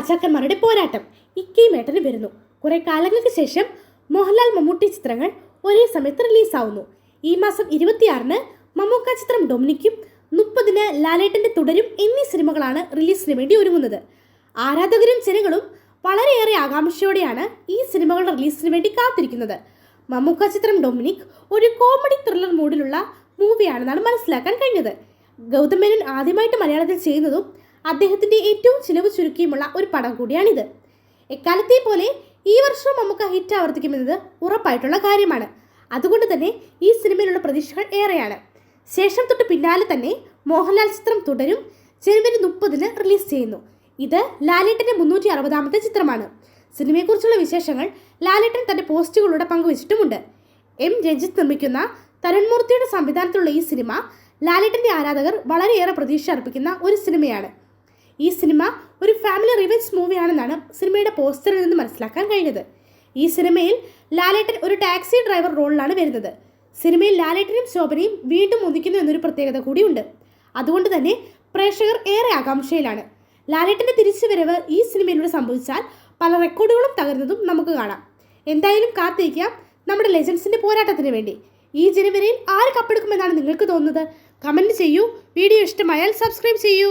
രാജാക്കന്മാരുടെ പോരാട്ടം ഇക്കീമേട്ടന് വരുന്നു. കുറെ കാലങ്ങൾക്ക് ശേഷം മോഹൻലാൽ മമ്മൂട്ടി ചിത്രങ്ങൾ ഒരേ സമയത്ത് റിലീസാവുന്നു. ഈ മാസം ഇരുപത്തിയാറിന് മമ്മൂക്ക ചിത്രം ഡൊമിനിക്കും മുപ്പതിന് ലാലേട്ടന്റെ തുടരും എന്നീ സിനിമകളാണ് റിലീസിന് വേണ്ടി ഒരുങ്ങുന്നത്. ആരാധകരും ജനങ്ങളും വളരെയേറെ ആകാംക്ഷയോടെയാണ് ഈ സിനിമകളുടെ റിലീസിന് വേണ്ടി കാത്തിരിക്കുന്നത്. മമ്മൂക്ക ചിത്രം ഡൊമിനിക് ഒരു കോമഡി ത്രില്ലർ മൂഡിലുള്ള മൂവിയാണെന്നാണ് മനസ്സിലാക്കാൻ കഴിഞ്ഞത്. ഗൗതമേനൻ മേനോൻ ആദ്യമായിട്ട് മലയാളത്തിൽ ചെയ്യുന്നതും അദ്ദേഹത്തിന്റെ ഏറ്റവും ചിലവ് ചുരുക്കിയുമുള്ള ഒരു പടം കൂടിയാണിത്. എക്കാലത്തെ പോലെ ഈ വർഷവും നമുക്ക് ഹിറ്റ് ആവർത്തിക്കുമെന്നത് ഉറപ്പായിട്ടുള്ള കാര്യമാണ്. അതുകൊണ്ട് തന്നെ ഈ സിനിമയിലുള്ള പ്രതീക്ഷകൾ ഏറെയാണ്. ശേഷം തൊട്ട് പിന്നാലെ തന്നെ മോഹൻലാൽ ചിത്രം തുടരും. ജനുവരി മുപ്പതിന് റിലീസ് ചെയ്യുന്നു. ഇത് ലാലേട്ടന്റെ മുന്നൂറ്റി അറുപതാമത്തെ ചിത്രമാണ്. സിനിമയെക്കുറിച്ചുള്ള വിശേഷങ്ങൾ ലാലേട്ടൻ തന്റെ പോസ്റ്റുകളിലൂടെ പങ്കുവച്ചിട്ടുമുണ്ട്. എം രഞ്ജിത്ത് നിർമ്മിക്കുന്ന തരുൺമൂർത്തിയുടെ സംവിധാനത്തിലുള്ള ഈ സിനിമ ലാലേട്ടന്റെ ആരാധകർ വളരെയേറെ പ്രതീക്ഷ അർപ്പിക്കുന്ന ഒരു സിനിമയാണ്. ഈ സിനിമ ഒരു ഫാമിലി റിവെഞ്ച് മൂവിയാണെന്നാണ് സിനിമയുടെ പോസ്റ്ററിൽ നിന്ന് മനസ്സിലാക്കാൻ കഴിഞ്ഞത്. ഈ സിനിമയിൽ ലാലേട്ടൻ ഒരു ടാക്സി ഡ്രൈവർ റോളിലാണ് വരുന്നത്. സിനിമയിൽ ലാലേട്ടനും ശോഭനയും വീണ്ടും ഒന്നിക്കുന്നു എന്നൊരു പ്രത്യേകത കൂടിയുണ്ട്. അതുകൊണ്ട് തന്നെ പ്രേക്ഷകർ ഏറെ ആകാംക്ഷയിലാണ്. ലാലേട്ടന്റെ തിരിച്ചുവരവ് ഈ സിനിമയിലൂടെ സംഭവിച്ചാൽ പല റെക്കോർഡുകളും തകരുന്നതും നമുക്ക് കാണാം. എന്തായാലും കാത്തിരിക്കാം നമ്മുടെ ലെജൻസിന്റെ പോരാട്ടത്തിന് വേണ്ടി. ഈ ജനുവരിയിൽ ആര് കപ്പെടുക്കുമെന്നാണ് നിങ്ങൾക്ക് തോന്നുന്നത്? കമന്റ് ചെയ്യൂ. വീഡിയോ ഇഷ്ടമായാൽ സബ്സ്ക്രൈബ് ചെയ്യൂ.